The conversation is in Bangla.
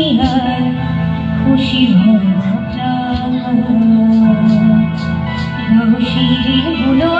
নিহার খুশি ভরা রহসিরে হলো